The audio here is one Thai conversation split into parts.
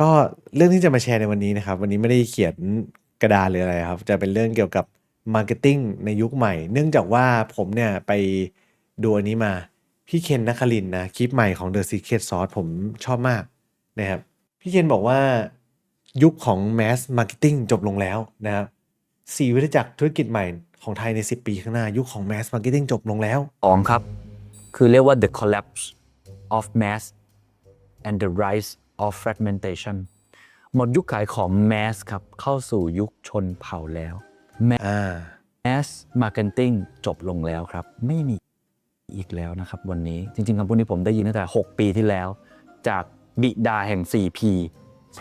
ก็เรื่องที่จะมาแชร์ในวันนี้นะครับ วันนี้ไม่ได้เขียนกระดาษหรืออะไรครับ จะเป็นเรื่องเกี่ยวกับมาร์เก็ตติ้งในยุคใหม่ เนื่องจากว่าผมเนี่ยไปดูอันนี้มา พี่เคนนักคลินนะคลิปใหม่ของ The Secret Sauce ผมชอบมากนะครับ พี่เคนบอกว่ายุคของ Mass Marketing จบลงแล้วนะครับสี่วิทยจักรธุรกิจใหม่ของไทยใน 10 ปีข้างหน้า ยุคของ Mass Marketing จบลงแล้วสองครับ คือเรียกว่า the collapse of mass and the rise of fragmentation หมดยุคขายของ mass ครับ เข้าสู่ยุคชนเผ่าแล้วอ่า mass marketing จบลงแล้วครับ ไม่มีอีกแล้วนะครับวันนี้จริงๆคำพูดนี้ผมได้ยินตั้งแต่ 6 ปีที่แล้ว จากบิดาแห่ง 4P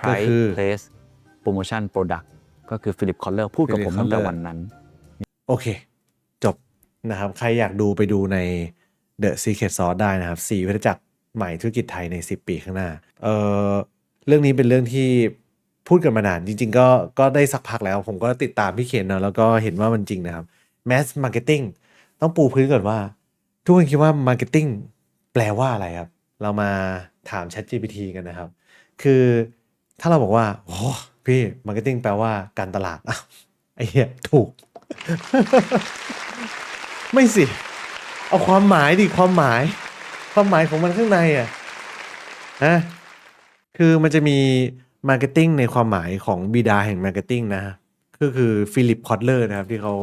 ก็ price คือ place promotion product ก็คือฟิลิปคอลเลอร์พูดกับผม Philip ตั้งแต่ Kotler วันนั้น โอเค จบนะครับ ใครอยากดูไปดูใน The Secret Sauce ได้นะครับ สี่วิทยาจักร ใหม่ธุรกิจไทยใน 10 ปีข้างหน้า เออเรื่องนี้เป็นเรื่องที่พูดกันมานานจริง ๆ ก็ก็ได้สักพักแล้ว ผมก็ติดตามพี่เคนเนาะแล้วก็เห็นว่ามันจริงนะครับ Mass Marketing ต้องปูพื้นก่อนว่า ทุกคนคิดว่า Marketing แปลว่าอะไรครับ เรามาถาม ChatGPT กันนะครับ คือถ้าเราบอกว่าโอ้พี่ Marketing แปลว่าการตลาดอ้าวไอ้เหี้ยถูก ไม่สิ เอาความหมายดิความหมาย ความหมายของมันข้างในอะนะคือมันจะมีมาร์เก็ตติ้งในความหมายของบิดาแห่งมาร์เก็ตติ้งนะก็คือฟิลิปคอตเลอร์นะครับที่เขา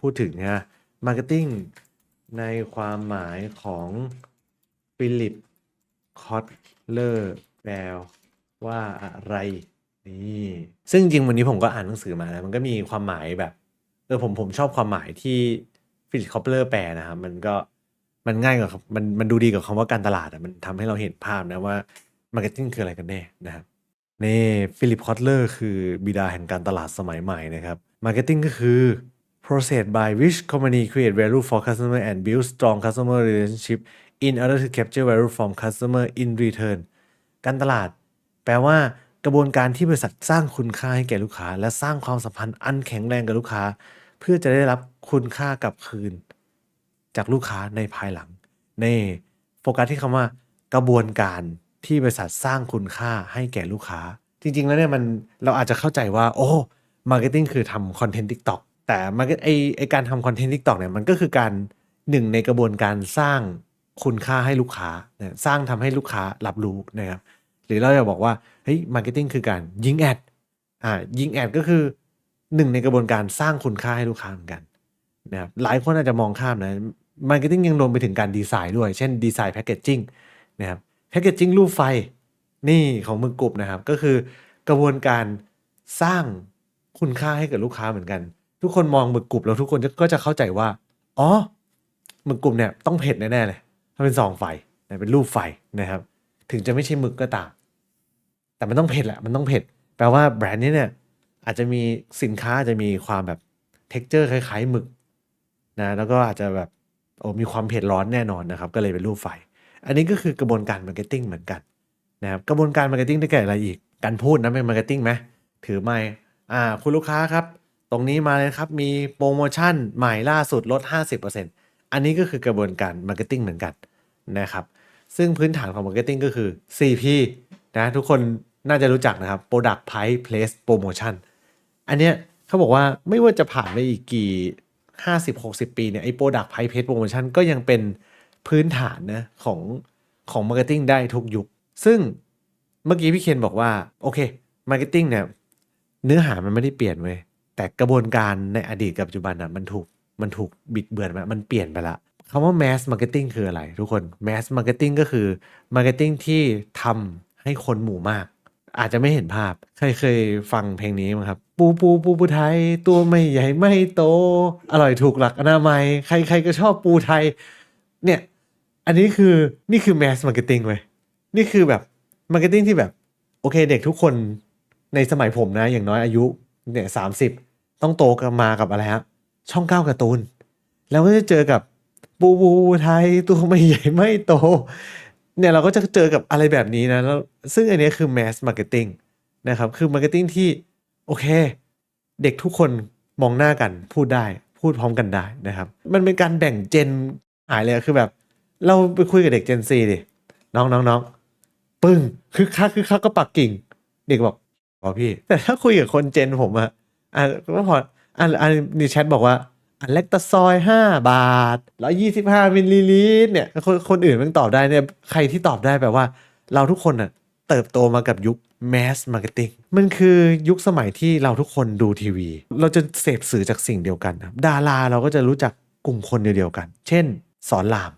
พูดถึงนะมาร์เก็ตติ้งในความหมายของฟิลิปคอตเลอร์แปลว่าอะไรนี่ซึ่งจริงวันนี้ผมก็อ่านหนังสือมาแล้วมันก็มีความหมายแบบเออผมผมชอบความหมายที่ฟิลิปคอปเลอร์แปลนะครับมันก็ มันง่ายกว่ามันมันดูดีกว่าคำว่าการตลาดอะมันทำให้เราเห็นภาพนะว่ามาร์เก็ตติ้งคืออะไรกันแน่นะครับนี่ฟิลิปคอตเลอร์คือบิดาแห่งการตลาดสมัยใหม่นะครับมาร์เก็ตติ้งก็คือ process by which company create value for customer and build strong customer relationship in order to capture value from customer in return การตลาด แปลว่ากระบวนการที่บริษัทสร้างคุณค่าให้แก่ลูกค้า และสร้างความสัมพันธ์อันแข็งแรงกับลูกค้า เพื่อจะได้รับคุณค่ากลับคืน จากลูกค้าในภายหลังนี่โฟกัสที่คำว่ากระบวนการที่บริษัทสร้างคุณค่าให้แก่ลูกค้า จริง ๆ แล้วเนี่ยมันเราอาจจะเข้าใจว่า โอ้มาร์เก็ตติ้งคือทำคอนเทนต์ทิกตอกแต่มาร์เก็ตไอไอการทำคอนเทนต์ทิกตอกเนี่ยมันก็คือการหนึ่งในกระบวนการสร้างคุณค่าให้ลูกค้านะสร้างทำให้ลูกค้ารับรู้นะครับหรือเราจะบอกว่าเฮ้ยมาร์เก็ตติ้งคือการยิงแอดอ่ายิงแอดก็คือหนึ่งในกระบวนการสร้างคุณค่าให้ลูกค้าเหมือนกันนะครับหลายคนอาจจะมองข้ามนะ มาร์เก็ตติ้งยังรวมไปถึงการดีไซน์ด้วย เช่นดีไซน์แพคเกจจิ้งนะครับแพคเกจจิ้งรูปไฟนี่ของมึงกรุบนะครับ ก็คือกระบวนการสร้างคุณค่าให้กับลูกค้าเหมือนกัน ทุกคนมองมึกกรุบแล้วทุกคนก็จะเข้าใจว่าอ๋อมึกกรุบเนี่ยต้องเผ็ดแน่ๆเลยถ้าเป็นซองไฟนะเป็นรูปไฟนะครับ ถึงจะไม่ใช่มึกก็ตาม แต่มันต้องเผ็ดแหละมันต้องเผ็ดแปลว่าแบรนด์นี้เนี่ยอาจจะมีสินค้าอาจจะมีความแบบเท็กเจอร์คล้ายๆหมึกนะแล้วก็อาจจะแบบ โอ้มีความเผ็ดร้อนแน่นอนนะครับ ก็เลยเป็นรูปไฟ อันนี้ก็คือกระบวนการมาร์เก็ตติ้งเหมือนกันนะครับกระบวนการมาร์เก็ตติ้งได้แก่อะไรอีก การพูดนะเป็นมาร์เก็ตติ้งไหมถือไม้อ่าคุณลูกค้าครับ ตรงนี้มาเลยครับมีโปรโมชั่นใหม่ล่าสุดลด 50%อันนี้ก็คือกระบวนการมาร์เก็ตติ้งเหมือนกันนะครับซึ่งพื้นฐานของมาร์เก็ตติ้งก็คือ 4P นะทุกคนน่าจะรู้จักนะครับ Product Price Place Promotion อันเนี้ยเขาบอกว่าไม่ว่าจะผ่านไปอีกกี่ 50-60 ปีเนี่ยไอ้ Product Price Place Promotion ก็ยังเป็นพื้นฐานนะของของมาร์เก็ตติ้งได้ทุกยุค ซึ่งเมื่อกี้พี่เคนบอกว่า โอเคมาร์เก็ตติ้งเนี่ยเนื้อหามันไม่ได้เปลี่ยนเว้ยแต่กระบวนการในอดีตกับปัจจุบันอะมันถูกมันถูกบิดเบือนไปมันเปลี่ยนไปละคำว่า mass marketing คืออะไร ทุกคน mass marketing ก็คือ marketing ที่ทำให้คนหมู่มาก อาจจะไม่เห็นภาพใครเคยฟังเพลงนี้มั้งครับ ปูปูปูปูไทย ตัวไม่ใหญ่ไม่โต อร่อยถูกหลักอนามัย ใครใครก็ชอบปูไทย เนี่ย อันนี้คือนี่คือ mass marketing เว้ยนี่คือแบบ marketing ที่แบบ โอเค เด็กทุกคนในสมัยผมนะ อย่างน้อยอายุเนี่ยสามสิบต้องโตกันมากับอะไรฮะช่องเก้าการ์ตูน แล้วก็จะเจอกับปูปูไทย ตัวไม่ใหญ่ไม่โต เนี่ยเราก็จะเจอกับอะไรแบบนี้นะแล้วซึ่งอันนี้คือ mass marketing นะครับ คือ marketing ที่ โอเค เด็กทุกคนมองหน้ากันพูดได้พูดพร้อมกันได้นะครับ มันเป็นการแบ่งเจนหายเลยคือแบบ เราไปคุยกับเด็กเจนซีดิน้องน้องน้องปึ้งคึกคักคึกคักก็ปักกิ่ง เด็กบอกอ๋อพี่ แต่ถ้าคุยกับคนเจนผมอะอะก็พออันอันนี่แชทบอกว่าอันเล็กตะซอยห้าบาทร้อยี่สิบห้ามิลลิลิตรเนี่ยคนคนอื่นมันตอบได้เนี่ยใครที่ตอบได้แปลว่า เราทุกคนอะเติบโตมากับยุค mass marketing มันคือยุคสมัยที่เราทุกคนดูทีวี เราจะเสพสื่อจากสิ่งเดียวกันครับดาราเราก็จะรู้จักกลุ่มคนเดียวกัน เช่น สอนราม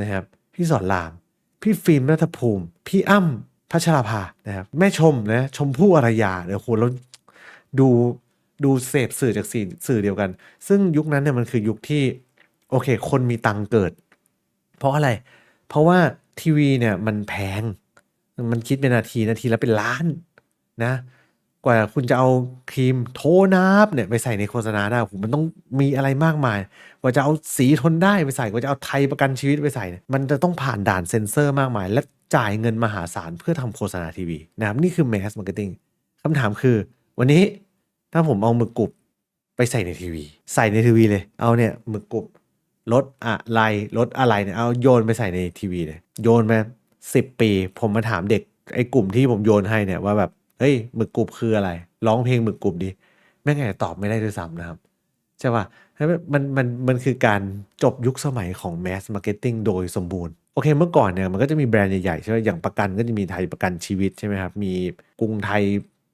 นะครับพี่สอนราม พี่ฟิล์มรัฐภูมิ พี่อ้ำพัชราภานะครับแม่ชมนะชมพู่อารยาเนี่ยโหเราดูดูเสพสื่อจากสื่อสื่อเดียวกัน ซึ่งยุคนั้นเนี่ยมันคือยุคที่โอเค คนมีตังเกิด เพราะอะไร เพราะว่าทีวีเนี่ยมันแพง มันคิดเป็นนาทีนาทีและเป็นล้านนะ กว่าคุณจะเอาครีมโทนับเนี่ยไปใส่ในโฆษณาได้โอ้โหมันต้องมีอะไรมากมาย กว่าจะเอาสีทนได้ไปใส่กว่าจะเอาไทยประกันชีวิตไปใส่เนี่ยมันจะต้องผ่านด่านเซ็นเซอร์มากมาย และจ่ายเงินมหาศาลเพื่อทำโฆษณาทีวีนะครับนี่คือ mass marketing คำถามคือ วันนี้ถ้าผมเอาหมึกกรุบไปใส่ในทีวี ใส่ในทีวีเลย เอาเนี่ยหมึกกรุบรถอะไรรถอะไรเนี่ยเอาโยนไปใส่ในทีวีเลย โยนมา สิบปี ผมมาถามเด็กไอ้กลุ่มที่ผมโยนให้เนี่ยว่าแบบเฮ้ยหมึกกรุบคืออะไร ร้องเพลงหมึกกรุบดิแม่งไงตอบไม่ได้ด้วยซ้ำนะครับใช่ป่ะมันมันมันคือการจบยุคสมัยของ mass marketing โดยสมบูรณ์โอเคเมื่อก่อนเนี่ยมันก็จะมีแบรนด์ใหญ่ๆใช่ไหมอย่างประกันก็จะมีไทยประกันชีวิตใช่ไหมครับ มีกรุงไทย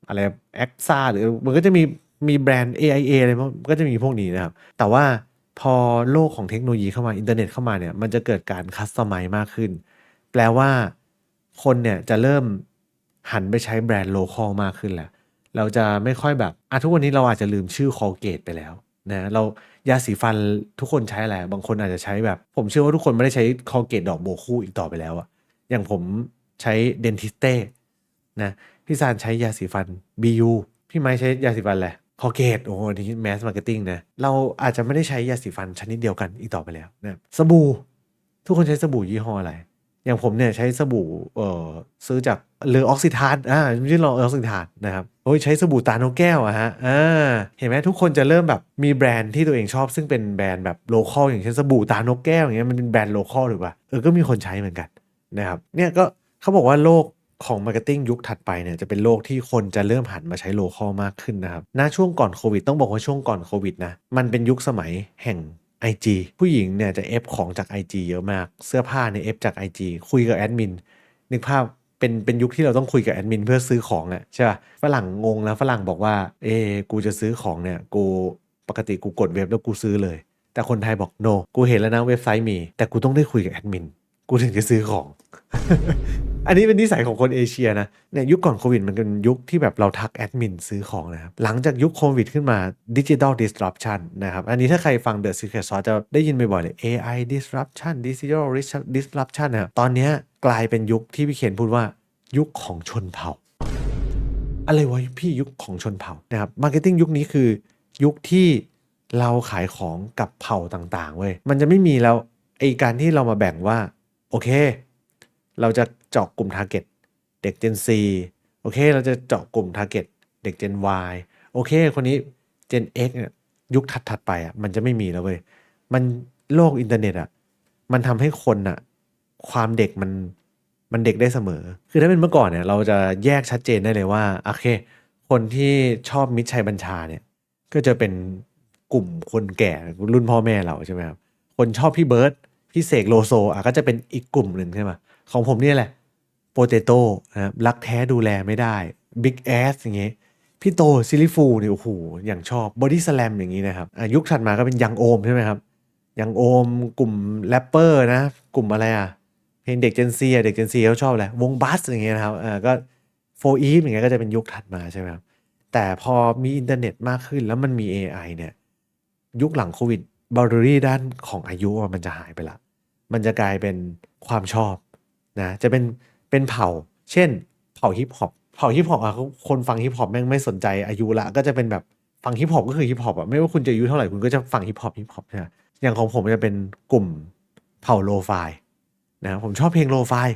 อะไรแอคซ่าหรือมันก็จะมีมีแบรนด์ AIA อะไรพวกก็จะมีพวกนี้นะครับ แต่ว่าพอโลกของเทคโนโลยีเข้ามาอินเทอร์เน็ตเข้ามาเนี่ยมันจะเกิดการคัสตอมไมซ์มากขึ้น แปลว่าคนเนี่ยจะเริ่มหันไปใช้แบรนด์โลคอลมากขึ้นแหละ เราจะไม่ค่อยแบบอะทุกวันนี้เราอาจจะลืมชื่อคอเกตไปแล้วนะเรายาสีฟันทุกคนใช้อะไร บางคนอาจจะใช้แบบ ผมเชื่อว่าทุกคนไม่ได้ใช้คอเกตดอกโบคู่อีกต่อไปแล้วอะอย่างผมใช้เดนทิสเต้นะพี่ซานใช้ยาสีฟัน BU พี่ไม้ใช้ยาสีฟันแหละคอเกตโอ้โหนี่แมสมาร์เก็ตติ้งนะเราอาจจะไม่ได้ใช้ยาสีฟันชนิดเดียวกันอีกต่อไปแล้วนะสบู่ทุกคนใช้สบู่ยี่ห้ออะไร อย่างผมเนี่ยใช้สบู่เอ่อซื้อจากเรือออกซิทานอ่าไม่ใช่รอออกซิทานนะครับโอ้ยใช้สบู่ตาโนแก้วอะฮะอ่าเห็นไหมทุกคนจะเริ่มแบบมีแบรนด์ที่ตัวเองชอบ ซึ่งเป็นแบรนด์แบบโลคอลอย่างเช่นสบู่ตาโนแก้วอย่างเงี้ยมันเป็นแบรนด์โลคอลหรือเปล่าเออก็มีคนใช้เหมือนกันนะครับเนี่ยก็เขาบอกว่าโลกของมาร์เก็ตติ้งยุคถัดไปเนี่ยจะเป็นโลกที่คนจะเริ่มหันมาใช้โลคอลมากขึ้นนะครับณช่วงก่อนโควิดต้องบอกว่าช่วงก่อนโควิดนะมันเป็นยุคสมัยแห่ง IG ผู้หญิงเนี่ยจะเอฟของจาก IG เยอะมาก เสื้อผ้าเนี่ยเอฟจาก IG คุยกับแอดมินนึกภาพเป็นเป็นยุคที่เราต้องคุยกับแอดมินเพื่อซื้อของอะใช่ป่ะฝรั่งงงแล้วฝรั่งบอกว่า เอ้กูจะซื้อของเนี่ย กูปกติกูกดเว็บแล้วกูซื้อเลย แต่คนไทยบอก no กูเห็นแล้วนะเว็บไซต์มี แต่กูต้องได้คุยกับแอดมินกูถึงจะซื้อของ อันนี้เป็นนิสัยของคนเอเชียนะเนี่ยยุคก่อนโควิดมันเป็นยุคที่แบบเราทักแอดมินซื้อของนะครับ หลังจากยุคโควิดขึ้นมาดิจิ t a ล disruption นะครับ อันนี้ถ้าใครฟัง The Secret Sauce จะได้ยินบ่อยๆเลย AI disruption digital disruption นะตอนนี้กลายเป็นยุคที่พี่เคนพูดว่ายุคของชนเผ่า อะไรวะพี่ยุคของชนเผ่านะครับมาร์เก็ตติ้งยุคนี้คือยุคที่เราขายของกับเผ่าต่างๆเว้ยมันจะไม่มีแล้วไอการที่เรามาแบ่งว่าโอเค เราจะเจาะกลุ่ม Target เด็ก Gen Z โอเค เราจะเจาะกลุ่ม Target เด็ก Gen Y โอเค คนนี้ Gen X เนี่ยยุคถัดๆไปอะมันจะไม่มีแล้วเว้ยมันโลกอินเทอร์เน็ตอะมันทำให้คนอะ ความเด็กมันมันเด็กได้เสมอ คือถ้าเป็นเมื่อก่อนเนี่ย เราจะแยกชัดเจนได้เลยว่าโอเค คนที่ชอบมิตรชัยบัญชาเนี่ย ก็จะเป็นกลุ่มคนแก่รุ่นพ่อแม่เราใช่ไหมครับคนชอบพี่เบิร์ดพี่เสกโลโซอะก็จะเป็นอีกกลุ่มหนึ่งใช่ไหม ของผมเนี่ยแหละโปเตโต้นะรับรักแท้ดูแลไม่ได้บิ๊กแอสอย่างเงี้ยพี่โตซิลิฟูเนี่ยโอ้โหอย่างชอบบอดี้สแลมอย่างนี้นะครับอะยุคถัดมาก็เป็นยังโอมใช่ไหมครับยังโอมกลุ่มแรปเปอร์นะ กลุ่มอะไรอะเพลงเด็กเจนซีเด็กเจนซีเขาชอบอะไรวงบัสอย่างเงี้ยนะครับอ่าก็โฟอีฟอย่างเงี้ยก็จะเป็นยุคถัดมาใช่ไหมครับแต่พอมีอินเทอร์เน็ตมากขึ้นแล้วมันมี AI เนี่ยยุคหลังโควิดบาร์รี่ด้านของอายุมันจะหายไปละ มันจะกลายเป็นความชอบ นะจะเป็นเป็นเผ่า เช่น เผ่าฮิปฮอปเผ่าฮิปฮอปอะคนฟังฮิปฮอปแม่งไม่สนใจอายุละก็จะเป็นแบบฟังฮิปฮอปก็คือฮิปฮอปอะไม่ว่าคุณจะอายุเท่าไหร่คุณก็จะฟังฮิปฮอปฮิปฮอปใช่ไหมอย่างของผมจะเป็นกลุ่มเผ่าโลฟายนะผมชอบเพลงโลฟาย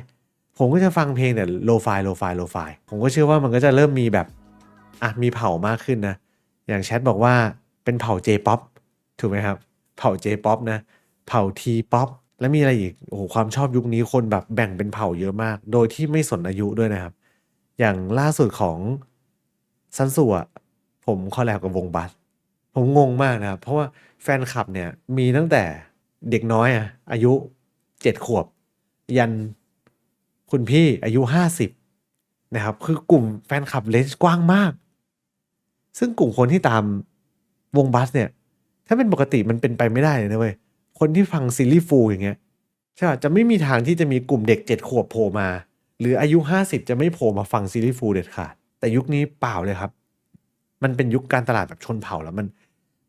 ผมก็จะฟังเพลงแต่โลฟายโลฟายโลฟายผมก็เชื่อว่ามันก็จะเริ่มมีแบบอะมีเผ่ามากขึ้นนะอย่างแชทบอกว่าเป็นเผ่า J-POP ถูกไหมครับ เผ่า J-POP นะ เผ่า T-POP แล้วมีอะไรอีกโอ้โหความชอบยุคนี้คนแบบแบ่งเป็นเผ่าเยอะมาก โดยที่ไม่สนอายุด้วยนะครับ อย่างล่าสุดของซันสุอะผมคอลแลบกับวงบัสผมงงมากนะครับ เพราะว่าแฟนคลับเนี่ยมีตั้งแต่เด็กน้อยอะอายุเจ็ดขวบ ยันคุณพี่อายุห้าสิบนะครับ คือกลุ่มแฟนคลับเลนส์กว้างมาก ซึ่งกลุ่มคนที่ตามวงบัสเนี่ย ถ้าเป็นปกติมันเป็นไปไม่ได้เลยนะเว้ย คนที่ฟังซีรีส์ฟูลอย่างเงี้ยใช่ป่ะจะไม่มีทางที่จะมีกลุ่มเด็กเจ็ดขวบโผล่มา หรืออายุห้าสิบจะไม่โผล่มาฟังซีรีส์ฟูลเด็ดขาดแต่ยุคนี้เปล่าเลยครับ มันเป็นยุคการตลาดแบบชนเผ่าแล้วมัน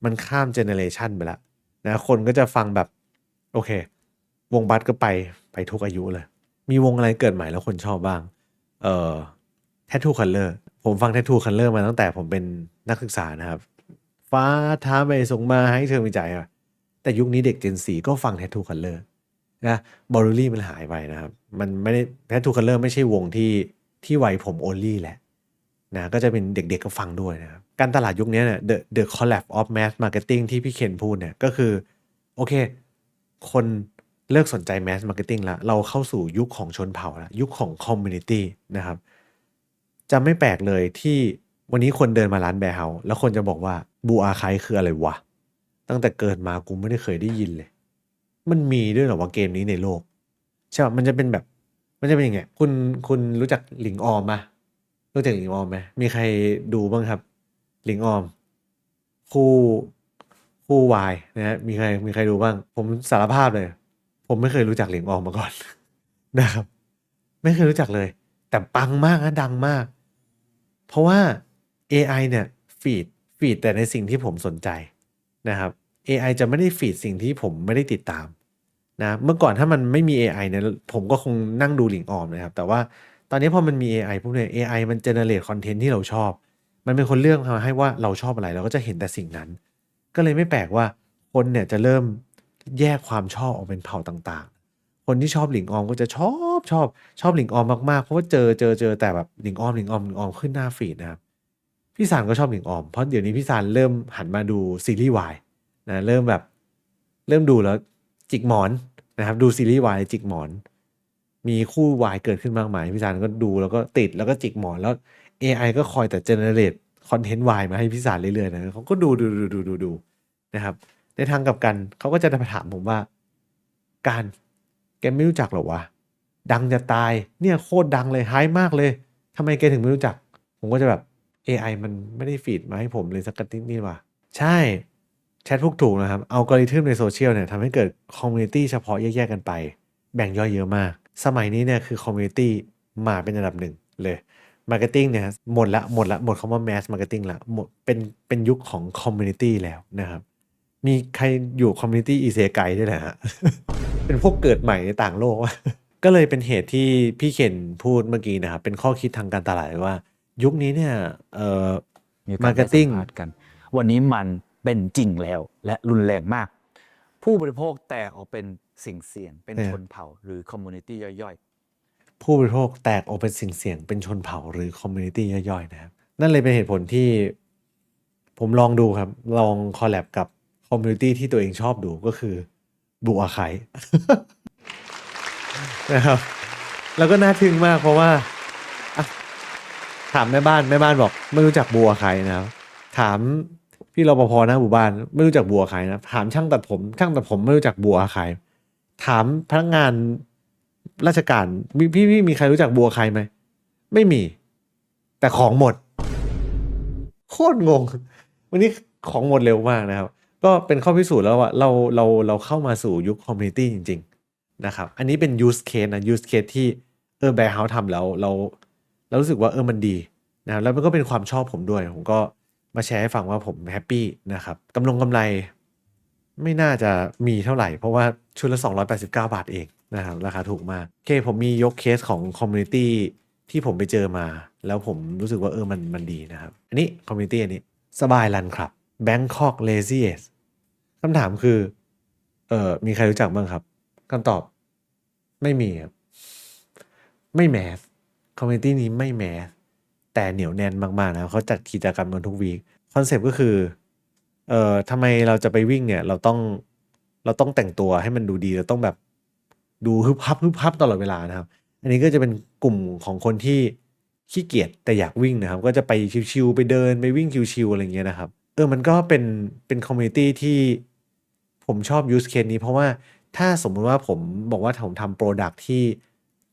มันข้ามเจเนเรชันไปแล้วนะคนก็จะฟังแบบโอเค วงบัสก็ไปไปทุกอายุเลย มีวงอะไรเกิดใหม่แล้วคนชอบบ้าง เอ่อ Tattoo Color ผมฟัง Tattoo Color มาตั้งแต่ผมเป็นนักศึกษานะครับ ฟ้าท้าไปส่งมาให้เธอมีใจอะ แต่ยุคนี้เด็ก Gen 4ก็ฟัง Tattoo Color นะบอลลี่มันหายไปนะครับ มันไม่ได้ Tattoo Color ไม่ใช่วงที่ที่ไวัยผม only แหละนะก็จะเป็นเด็กๆก็ฟังด้วยนะครับ การตลาดยุคนี้เนี่ย the the collab of mass marketing ที่พี่เคนพูดเนี่ยก็คือ โอเค คนเลิกสนใจ mass marketing แล้วเราเข้าสู่ยุคของชนเผ่าแล้วยุคของ community นะครับจะไม่แปลกเลยที่วันนี้คนเดินมาร้านแบร์เฮาแล้วคนจะบอกว่าบูอาไคคืออะไรวะ ตั้งแต่เกิดมากูไม่ได้เคยได้ยินเลย มันมีด้วยเหรอว่าเกมนี้ในโลกใช่ป่ะมันจะเป็นแบบ มันจะเป็นอย่างเงี้ยคุณคุณรู้จักหลิงออมปะรู้จักหลิงออมไหมมีใครดูบ้างครับ หลิงออม คู่คู่วายนะฮะมีใครมีใครดูบ้าง ผมสารภาพเลย ผมไม่เคยรู้จักหลิงออมมาก่อน นะครับ ไม่เคยรู้จักเลย แต่ปังมากนะดังมาก เพราะว่า AI เนี่ย ฟีดฟีดแต่ในสิ่งที่ผมสนใจ นะครับ AI จะไม่ได้ฟีดสิ่งที่ผมไม่ได้ติดตามนะเมื่อก่อนถ้ามันไม่มี AI เนี่ยผมก็คงนั่งดูหลิงออมนะครับ แต่ว่าตอนนี้พอมันมี AI พวกเนี่ย AI มันเจเนเรตคอนเทนต์ที่เราชอบ มันเป็นคนเลือกมาให้ว่าเราชอบอะไรเราก็จะเห็นแต่สิ่งนั้น ก็เลยไม่แปลกว่าคนเนี่ยจะเริ่มแยกความชอบออกเป็นเผ่าต่างๆ คนที่ชอบหลิงออมก็จะชอบชอบชอบหลิงออมมากๆ เพราะว่าเจอเจอเจอแต่แบบหลิงออมหลิงออมหลิงออมขึ้นหน้าฟีดนะครับ พี่สารก็ชอบหลิงออม เพราะเดี๋ยวนี้พี่สารเริ่มหันมาดูซีรีส์วายนะเริ่มแบบ เริ่มดูแล้วจิกหมอนนะครับดูซีรีส์วายจิกหมอน มีคู่วายเกิดขึ้นมากมายพี่สารก็ดูแล้วก็ติดแล้วก็จิกหมอนแล้ว AI ก็คอยแต่เจเนเรตคอนเทนต์วายมาให้พี่สารเรื่อยๆนะเขาก็ดูดูดูดูดูดูนะครับ ในทางกลับกันเขาก็จะมาถามผมว่า การแกไม่รู้จักหรอวะดังจะตายเนี่ยโคตรดังเลยไฮมากเลยทำไมแกถึงไม่รู้จัก ผมก็จะแบบ AI มันไม่ได้ฟีดมาให้ผมเลยสักนิดนี่ว่ะ ใช่แชทพวกถูกนะครับอัลกอริทึมในโซเชียลเนี่ยทำให้เกิดคอมมูนิตี้เฉพาะแยกๆกันไป แบ่งย่อยเยอะมาก สมัยนี้เนี่ยคือคอมมูนิตี้มาเป็นอันดับหนึ่งเลยมาร์เก็ตติ้งเนี่ยหมดละหมดละหมดคำว่าแมสมาร์เก็ตติ้งละหมดเป็นเป็นยุคของคอมมูนิตี้แล้วนะครับ มีใครอยู่คอมมูนิตี้อีเซไกด้วยแหละฮะเป็นพวกเกิดใหม่ในต่างโลก ก็เลยเป็นเหตุที่พี่เคนพูดเมื่อกี้นะครับ เป็นข้อคิดทางการตลาดว่า ยุคนี้เนี่ยเอ่อมีก Marketing ได้สัมภษณ์กัน วันนี้มันเป็นจริงแล้วและรุนแรงมาก ผู้บริโภคแตกออกเป็นสิ่งเสี่ยง เป็นเนี่ยชนเผ่าหรือคอมมูนิตี้ย่อยผู้บริโภคแตกออกเป็นสิ่งเสี่ยง เป็นชนเผ่าหรือคอมมูนิตี้ย่อยๆนะครับนั่นเลยเป็นเหตุผลที่ผมลองดูครับ ลองคอลแลบกับคอมมูนิตี้ที่ตัวเองชอบดูก็คือบูอาไคนะครับแล้วก็น่าทึ่งมากเพราะว่าอะ ถามแม่บ้านแม่บ้านบอก ไม่รู้จักบัวใครนะครับถามพี่รปภน้าหมู่บ้าน ไม่รู้จักบัวใครนะถามช่างตัดผม ช่างตัดผมไม่รู้จักบัวใครถามพนักงานราชการพี่พี่มีใครรู้จักบัวใครไหมไม่มี แต่ของหมด โคตรงง วันนี้ของหมดเร็วมากนะครับ ก็เป็นข้อพิสูจน์แล้วว่าเราเราเราเข้ามาสู่ยุคคอมมูนิตี้จริง ๆ นะครับ อันนี้เป็น use case นะ use case ที่เออแบร์เฮาส์ทำแล้วเรา เรารู้สึกว่าเออมันดีนะครับแล้วมันก็เป็นความชอบผมด้วย ผมก็มาแชร์ให้ฟังว่าผมแฮปปี้นะครับกำลงกำไรไม่น่าจะมีเท่าไหร่ เพราะว่าชุดละ 289 บาทเองนะครับราคาถูกมากโอเคผมมียกเคสของคอมมูนิตี้ที่ผมไปเจอมา แล้วผมรู้สึกว่าเออมันมันดีนะครับ อันนี้คอมมูนิตี้อันนี้ สบายรันครับ Bangkok Laziest คำถามคือ เออมีใครรู้จักบ้างครับคำตอบไม่มีครับ ไม่แมส คอมมูนิตี้นี้ไม่แมสแต่เหนียวแน่นมากๆนะเขาจัดกิจกรรมกันทุกวีคคอนเซปต์ก็คือเอ่อทำไมเราจะไปวิ่งเนี่ย เราต้องเราต้องแต่งตัวให้มันดูดีเราต้องแบบดูฮึบฮับฮึบฮับตลอดเวลานะครับ อันนี้ก็จะเป็นกลุ่มของคนที่ขี้เกียจแต่อยากวิ่งนะครับ ก็จะไปชิวๆไปเดินไปวิ่งชิวๆอะไรเงี้ยนะครับเออมันก็เป็นเป็นคอมมูนิตี้ที่ผมชอบ use case นี้ เพราะว่าถ้าสมมุติว่าผมบอกว่าผมทำโปรดักที่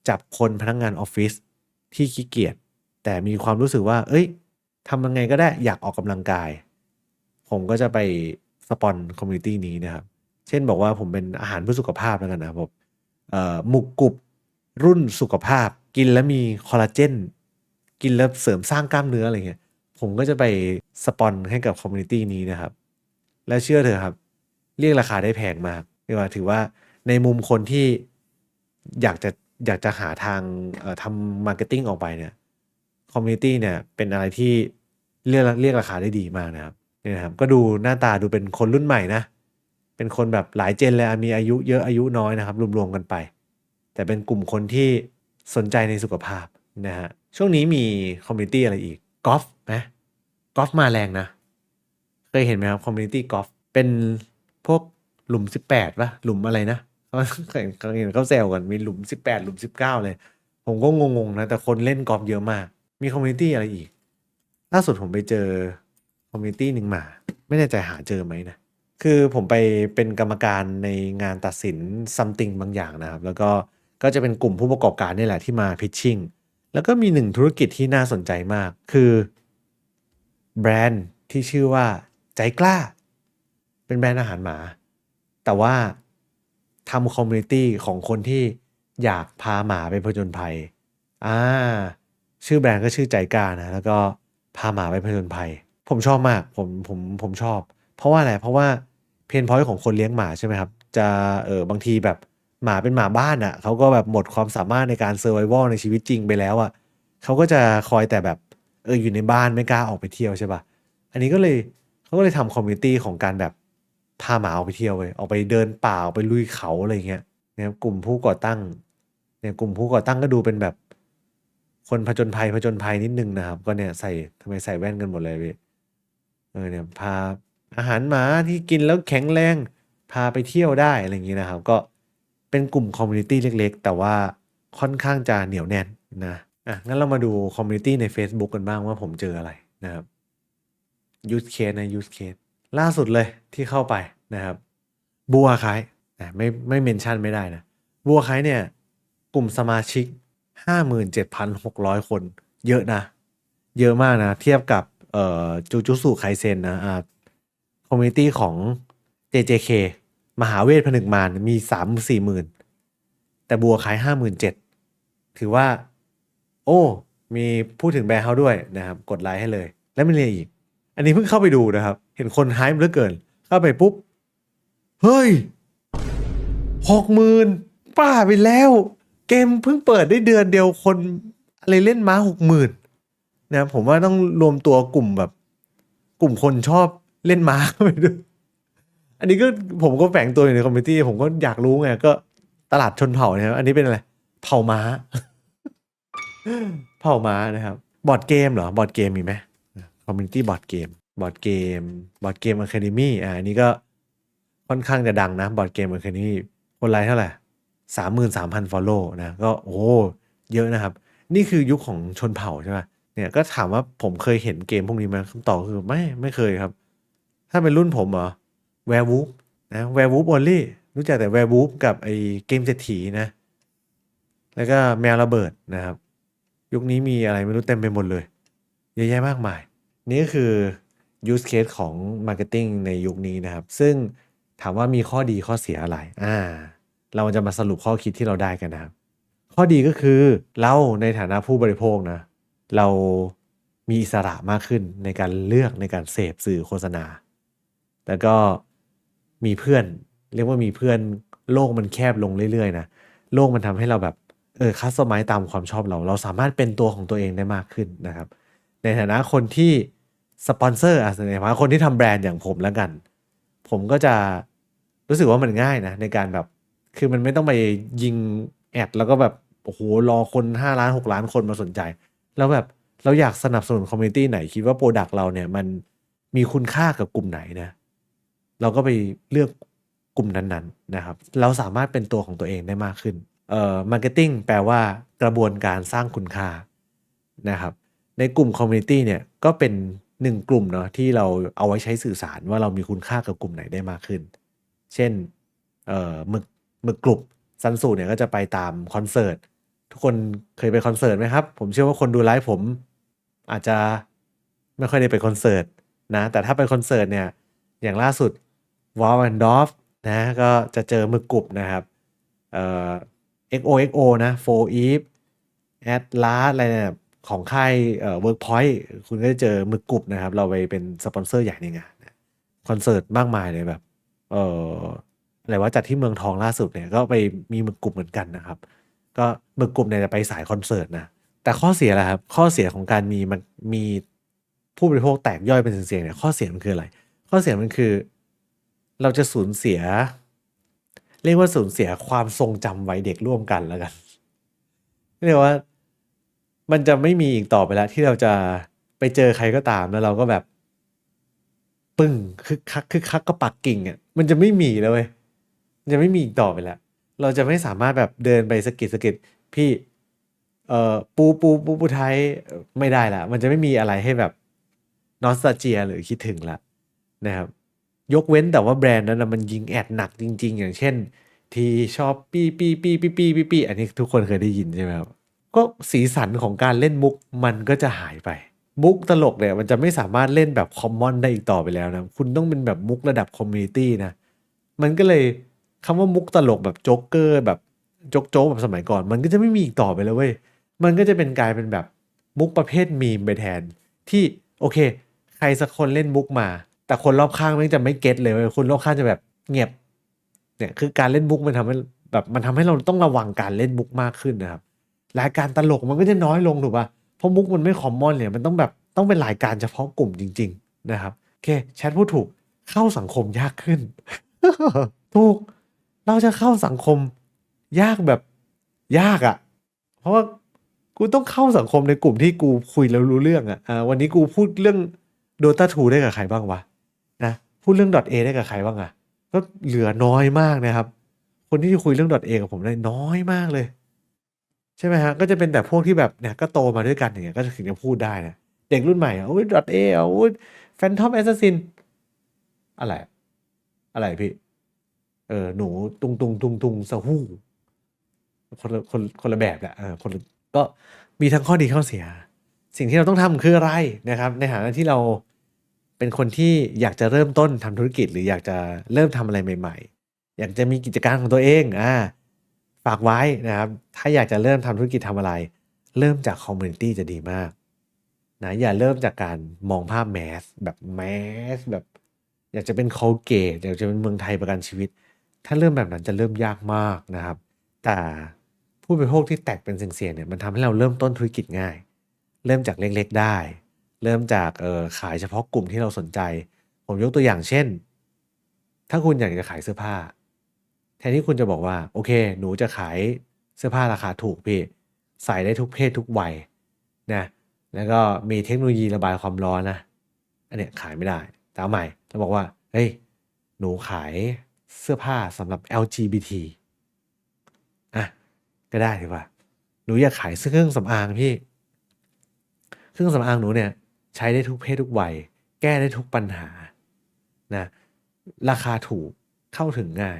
จับคนพนักงานออฟฟิศ ที่ขี้เกียจแต่มีความรู้สึกว่า เอ้ยทำยังไงก็ได้อยากออกกำลังกาย ผมก็จะไปสปอนคอมมูนิตี้นี้นะครับ เช่นบอกว่าผมเป็นอาหารเพื่อสุขภาพแล้วกันนะครับผมหมุกกรุบรุ่นสุขภาพ กินแล้วมีคอลลาเจนกินแล้วเสริมสร้างกล้ามเนื้ออะไรเงี้ยผมก็จะไปสปอนให้กับคอมมูนิตี้นี้นะครับ และเชื่อเถอะครับ เรียกราคาได้แพงมากเรียกว่าถือว่าในมุมคนที่อยากจะ อยากจะหาทางทำมาร์เก็ตติ้งออกไปเนี่ยคอมมูนิตี้เนี่ยเป็นอะไรที่เรียกเรียกราคาได้ดีมากนะครับเนี่ยนะครับ ก็ดูหน้าตาดูเป็นคนรุ่นใหม่นะ เป็นคนแบบหลายเจนเลยมีอายุเยอะอายุน้อยนะครับ รวมๆกันไป แต่เป็นกลุ่มคนที่สนใจในสุขภาพนะฮะช่วงนี้มีคอมมูนิตี้อะไรอีกกอล์ฟไหมกอล์ฟมาแรงนะเคยเห็นไหมครับคอมมูนิตี้กอล์ฟเป็นพวกหลุม 18ปะหลุมอะไรนะ เขาเคยเขาเห็นเขาแซวกันมีหลุม18หลุม19เลย ผมก็งงๆนะแต่คนเล่นกอล์ฟเยอะมาก มีคอมมูนิตี้อะไรอีก ล่าสุดผมไปเจอคอมมูนิตี้หนึ่งมา ไม่แน่ใจหาเจอไหมนะ คือผมไปเป็นกรรมการในงานตัดสินซัมติงบางอย่างนะครับ แล้วก็ก็จะเป็นกลุ่มผู้ประกอบการนี่แหละที่มาพิชชิ่งแล้วก็มีหนึ่งธุรกิจที่น่าสนใจมาก คือแบรนด์ที่ชื่อว่าใจกล้า เป็นแบรนด์อาหารหมา แต่ว่า ทำคอมมูนิตี้ของคนที่อยากพาหมาไปผจญภัย อ่า ชื่อแบรนด์ก็ชื่อใจกล้านะ แล้วก็พาหมาไปผจญภัย ผมชอบมาก ผมผมผมชอบ เพราะว่าอะไร เพราะว่าเพนพอยต์ของคนเลี้ยงหมาใช่ไหมครับ จะเออบางทีแบบหมาเป็นหมาบ้านอะ่ะเขาก็แบบหมดความสามารถในการเซอร์ไ a วในชีวิตจริงไปแล้วอะ่ะเขาก็จะคอยแต่แบบเอออยู่ในบ้านไม่กล้าออกไปเที่ยวใช่ปะอันนี้ก็เลยเขาก็เลยทำคอมมูนิตี้ของการแบบ พาหมาออกไปเที่ยวเลยออกไปเดินป่าออไปลุยเขาอะไรเงี้ยนะครับกลุ่มผู้ก่อตั้งเนี่ยกลุ่มผู้ก่อตั้งก็ดูเป็นแบบ คนผจญภัยผจญภัยนิดนึงนะครับ ก็เนี่ยใส่ทำไมใส่แว่นกันหมดเลยพี่เออเนี่ยพาอาหารหมาที่กินแล้วแข็งแรง พาไปเที่ยวได้อะไรอย่างนี้นะครับ ก็เป็นกลุ่มคอมมูนิตี้เล็กๆ แต่ว่าค่อนข้างจะเหนียวแน่นนะอะงั้นเรามาดูคอมมูนิตี้ใน Facebook กันบ้างว่าผมเจออะไรนะครับยูสเคสนะยูสเคสล่าสุดเลยที่เข้าไป นะครับ บัวคายไม่ไม่เมนชั่นไม่ได้นะ บัวคายเนี่ย กลุ่มสมาชิก 57,600 คน เยอะนะ เยอะมากนะ เทียบกับเอ่อจูจูสุไคเซนนะอ่าคอมมูนิตี้ของ JJK มหาเวทผนึกมารมีสามสี่หมื่นแต่บัวขายห้าหมื่นเจ็ดถือว่า โอ้ มีพูดถึงแบรนด์เขาด้วยนะครับ กดไลค์ให้เลย แล้วไม่เรียอีก อันนี้เพิ่งเข้าไปดูนะครับ เห็นคนไฮป์เหลือเกิน เข้าไปปุ๊บ เฮ้ยหกหมื่นป้าไปแล้ว เกมเพิ่งเปิดได้เดือนเดียวคนอะไรเล่นม้าหกหมื่นนะครับผมว่าต้องรวมตัวกลุ่มแบบ กลุ่มคนชอบเล่นม้าเข้าไปด้วยอันนี้ก็ผมก็แฝงตัวอยู่ในคอมมิตี้ผมก็อยากรู้ไงก็ตลาดชนเผ่านะครับ อันนี้เป็นอะไร เผ่าม้า เผ่าม้านะครับ บอร์ดเกมเหรอ บอร์ดเกมมีไหมคอมมิตี้บอร์ดเกม บอร์ดเกม บอร์ดเกมอะคาเดมี่อ่าอันนี้ก็ ค่อนข้างจะดังนะบอร์ดเกมอะคาเดมี่คนไลค์เท่าไหร่สามหมื่นสามพันฟอลโล่นะ ก็โอ้เยอะนะครับ นี่คือยุคของชนเผ่าใช่ไหมเนี่ยก็ถามว่าผมเคยเห็นเกมพวกนี้ไหมคำตอบคือไม่ไม่เคยครับ ถ้าเป็นรุ่นผมเหรอแวร์วูฟนะแวร์วูฟออลลี่รู้จักแต่แวร์วูฟกับไอเกมเศรษฐีนะ แล้วก็แมวระเบิดนะครับ ยุคนี้มีอะไรไม่รู้เต็มไปหมดเลย เยอะแยะมากมาย นี่ก็คือ use case ของ marketing ในยุคนี้นะครับ ซึ่ง ถามว่ามีข้อดีข้อเสียอะไร อ่า เราจะมาสรุปข้อคิดที่เราได้กันนะครับ ข้อดีก็คือเราในฐานะผู้บริโภคนะ เรามีอิสระมากขึ้นในการเลือกในการเสพสื่อโฆษณา แล้วก็มีเพื่อน เรียกว่ามีเพื่อนโลกมันแคบลงเรื่อยๆนะโลกมันทำให้เราแบบเออคัสตอมไมซ์ตามความชอบเรา เราสามารถเป็นตัวของตัวเองได้มากขึ้นนะครับ ในฐานะคนที่สปอนเซอร์อะในฐานะคนที่ทำแบรนด์อย่างผมแล้วกัน ผมก็จะรู้สึกว่ามันง่ายนะในการแบบ คือมันไม่ต้องไปยิงแอดแล้วก็แบบโอ้โหรอคน5ล้าน6ล้านคนมาสนใจ แล้วแบบเราอยากสนับสนุนคอมมูนิตี้ไหนคิดว่าโปรดักต์เราเนี่ยมันมีคุณค่ากับกลุ่มไหนนะ เราก็ไปเลือกกลุ่มนั้นๆนะครับ เราสามารถเป็นตัวของตัวเองได้มากขึ้นเอ่อมาร์เก็ตติ้งแปลว่ากระบวนการสร้างคุณค่านะครับ ในกลุ่มคอมมูนิตี้เนี่ยก็เป็น หนึ่งกลุ่มเนาะที่เราเอาไว้ใช้สื่อสารว่าเรามีคุณค่ากับกลุ่มไหนได้มากขึ้น เช่นเอ่อหมึกหมึกกลุ่มซันสูเนี่ยก็จะไปตามคอนเสิร์ตทุกคนเคยไปคอนเสิร์ตไหมครับ ผมเชื่อว่าคนดูไลฟ์ผม อาจจะไม่ค่อยได้ไปคอนเสิร์ตนะแต่ถ้าไปคอนเสิร์ตเนี่ยอย่างล่าสุดวอลแอนดอฟนะก็จะเจอหมึกกลุ่มนะครับเอ่อ XOXO นะโฟอีฟแอดลาอะไรเนี่ย ของค่ายเอ่อเวิร์กพอยต์คุณก็จะเจอมึกกลุ่มนะครับ เราไปเป็นสปอนเซอร์ใหญ่ในงานคอนเสิร์ตมากมายเลยแบบ เอ่ออะไรว่าจัดที่เมืองทองล่าสุดเนี่ยก็ไปมีมึกกลุ่มเหมือนกันนะครับ ก็มึกกลุ่มเนี่ยจะไปสายคอนเสิร์ตนะแต่ข้อเสียแหละครับ ข้อเสียของการมีมันมีผู้บริโภคแตกย่อยเป็นเสียงๆเนี่ยข้อเสียมันคืออะไร ข้อเสียมันคือ เราจะสูญเสีย เรียกว่าสูญเสียความทรงจำวัยเด็กร่วมกันแล้วกันเรียกว่า มันจะไม่มีอีกต่อไปแล้ว ที่เราจะไปเจอใครก็ตามแล้วเราก็แบบ ปึ้งคึกคักคึกคักก็ปักกิ่งอะมันจะไม่มีแล้วเว้ยจะไม่มีอีกต่อไปแล้ว เราจะไม่สามารถแบบเดินไปสะกิดสะกิดพี่ เอ่อปูปูปูปูไทยไม่ได้ละมันจะไม่มีอะไรให้แบบนอสตาเจียหรือคิดถึงละนะครับ ยกเว้นแต่ว่าแบรนด์นั้นนะมันยิงแอดหนักจริง ๆ อย่างเช่น ที่ชอบปีปี้ปี้ปี้ปี้ปี้ปี้อันนี้ทุกคนเคยได้ยินใช่ไหมครับ ก็สีสันของการเล่นมุกมันก็จะหายไป มุกตลกเนี่ยมันจะไม่สามารถเล่นแบบคอมมอนได้อีกต่อไปแล้วนะ คุณต้องเป็นแบบมุกระดับคอมมูนิตี้นะ มันก็เลยคำว่ามุกตลกแบบโจ๊กเกอร์แบบโจ๊กโจ๊กแบบสมัยก่อน มันก็จะไม่มีอีกต่อไปแล้วเว้ย มันก็จะเป็นกลายเป็นแบบมุกประเภทมีมไปแทน ที่โอเค ใครสักคนเล่นมุกมา แต่คนรอบข้างม่งจะไม่เก็ตเลยเว้ยคนรอบข้างจะแบบเงียบเนี่ยคือการเล่นมุกมันทำให้แบบมันทำให้เราต้องระวังการเล่นมุกมากขึ้นนะครับ รายการตลกมันก็จะน้อยลงถูกป่ะเพราะมุกมันไม่คอมมอนเนี่ยมันต้องแบบต้องเป็นรายการเฉพาะกลุ่มจริง ๆ นะครับโอเคแชทพูดถูกเข้าสังคมยากขึ้น ถูกเราจะเข้าสังคมยากแบบยากอะ่ะ เพราะว่ากูต้องเข้าสังคมในกลุ่มที่กูคุยแล้วรู้เรื่องอะ่ะวันนี้กูพูดเรื่อง Dota 2ได้กับใครบ้างวะนะพูดเรื่อง .a ได้กับใครบ้างอะก็เหลือน้อยมากนะครับ คนที่จะคุยเรื่อง .a กับผมได้น้อยมากเลย ใช่ไหมฮะ ก็จะเป็นแต่พวกที่แบบเนี่ยก็โตมาด้วยกันอย่างเงี้ยก็ถึงจะพูดได้นะ เด็กรุ่นใหม่อะโอ้ย .a อะโอ้ยแฟนทอมแอสซัสซินอะไร อะไรพี่ เออหนูตุงตุงตุงตุงสะฮู้คนละคนคนละแบบแหละเออคนละก็มีทั้งข้อดีข้อเสีย สิ่งที่เราต้องทำคืออะไรนะครับ ในฐานะที่เราเป็นคนที่อยากจะเริ่มต้นทำธุรกิจ หรืออยากจะเริ่มทำอะไรใหม่ ๆ อยากจะมีกิจการของตัวเองอ่า ฝากไว้นะครับ ถ้าอยากจะเริ่มทำธุรกิจทำอะไร เริ่มจากคอมมูนิตี้จะดีมากนะอย่าเริ่มจากการมองภาพแมสแบบแมสแบบ อยากจะเป็น Colgate อยากจะเป็นเมืองไทยประกันชีวิต ถ้าเริ่มแบบนั้นจะเริ่มยากมากนะครับ แต่ผู้บริโภคที่แตกเป็นเสี่ยงๆเนี่ยมันทำให้เราเริ่มต้นธุรกิจง่าย เริ่มจากเล็กๆได้ เริ่มจากเออขายเฉพาะกลุ่มที่เราสนใจ ผมยกตัวอย่างเช่น ถ้าคุณอยากจะขายเสื้อผ้า ทนที่คุณจะบอกว่า โอเค หนูจะขายเสื้อผ้าราคาถูกพี่ ใส่ได้ทุกเพศทุกวัยนะแล้วก็มีเทคโนโลยีระบายความร้อนนะอันเนี้ยขายไม่ได้แต่เอาใหม่เราบอกว่าเฮ้ยหนูขายเสื้อผ้าสำหรับ LGBT อะก็ได้ถือว่าหนูอยากขายเสื้อเครื่องสำอางพี่ เครื่องสำอางหนูเนี่ย ใช้ได้ทุกเพศทุกวัย แก้ได้ทุกปัญหานะราคาถูกเข้าถึงง่าย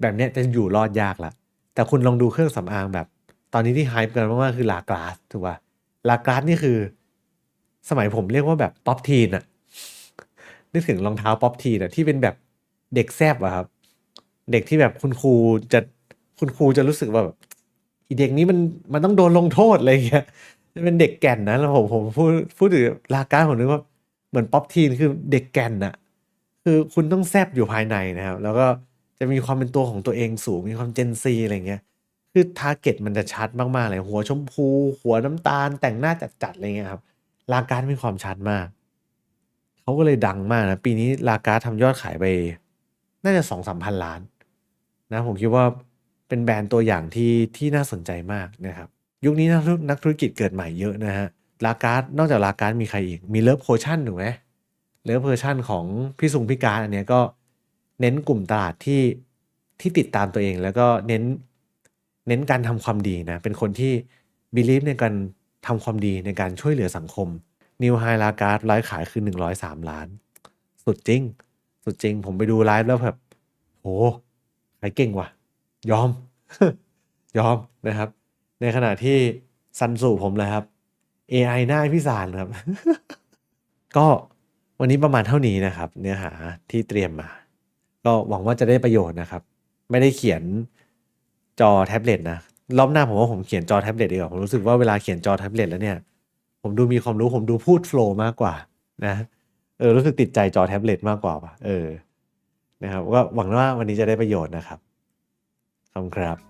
แบบเนี้ยจะอยู่รอดยากละแต่คุณลองดูเครื่องสำอางแบบ ตอนนี้ที่ไฮป์กันมากๆคือลากราสถูกป่ะลากราสนี่คือ สมัยผมเรียกว่าแบบป๊อปทีนอะนึกถึงรองเท้าป๊อปทีนอะที่เป็นแบบเด็กแซบอะครับ เด็กที่แบบคุณครูจะคุณครูจะรู้สึกว่าแบบอีเด็กนี้มันมันต้องโดนลงโทษอะไรอย่างเงี้ยเป็นเด็กแก่นนะแล้วผมผมพูดพูดถึงลากราสผมนึกว่าเหมือนป๊อปทีนคือเด็กแก่นอะคือคุณต้องแซบอยู่ภายในนะครับ แล้วก็ จะมีความเป็นตัวของตัวเองสูง มีความเจนซีอะไรเงี้ย คือทาร์เก็ตมันจะชัดมากๆเลย หัวชมพู หัวน้ำตาล แต่งหน้าจัดๆอะไรเงี้ยครับ ลาการดมีความชัดมาก เขาก็เลยดังมากนะ ปีนี้ลาการดทำยอดขายไป น่าจะสองสามพันล้าน นะ ผมคิดว่าเป็นแบรนด์ตัวอย่างที่ที่น่าสนใจมากนะครับ ยุคนี้นักธุนักธุรกิจเกิดใหม่เยอะนะฮะ ลาการดนอกจากลาการดมีใครอีก มีเลิฟโพชั่นถูกไหมเลิฟโพชั่นของพี่สุงพี่การอันเนี้ยก็ เน้นกลุ่มตลาดที่ที่ติดตามตัวเอง แล้วก็เน้นเน้นการทำความดีนะ เป็นคนที่ believe ในการททำความดีในการช่วยเหลือสังคมนิวไฮลาการ์ดไลฟ์ขายคือ 103 ล้าน สุดจริง สุดจริง ผมไปดูไลฟ์แล้วแบบโหขายเก่งว่ะ ยอม ยอมนะครับ ในขณะที่ซันสู่ผมเลยครับ AI หน้าพี่สารครับ ก็วันนี้ประมาณเท่านี้นะครับ เนื้อหาที่เตรียมมา ก็หวังว่าจะได้ประโยชน์นะครับ ไม่ได้เขียนจอแท็บเล็ตนะรอบหน้าผมว่าผมเขียนจอแท็บเล็ตดีกว่าผมรู้สึกว่าเวลาเขียนจอแท็บเล็ตแล้วเนี่ย ผมดูมีความรู้ผมดูพูดโฟล์มากกว่า นะเออรู้สึกติดใจจอแท็บเล็ตมากกว่าป่ะเออนะครับก็หวังว่าวันนี้จะได้ประโยชน์นะครับขอบคุณครับ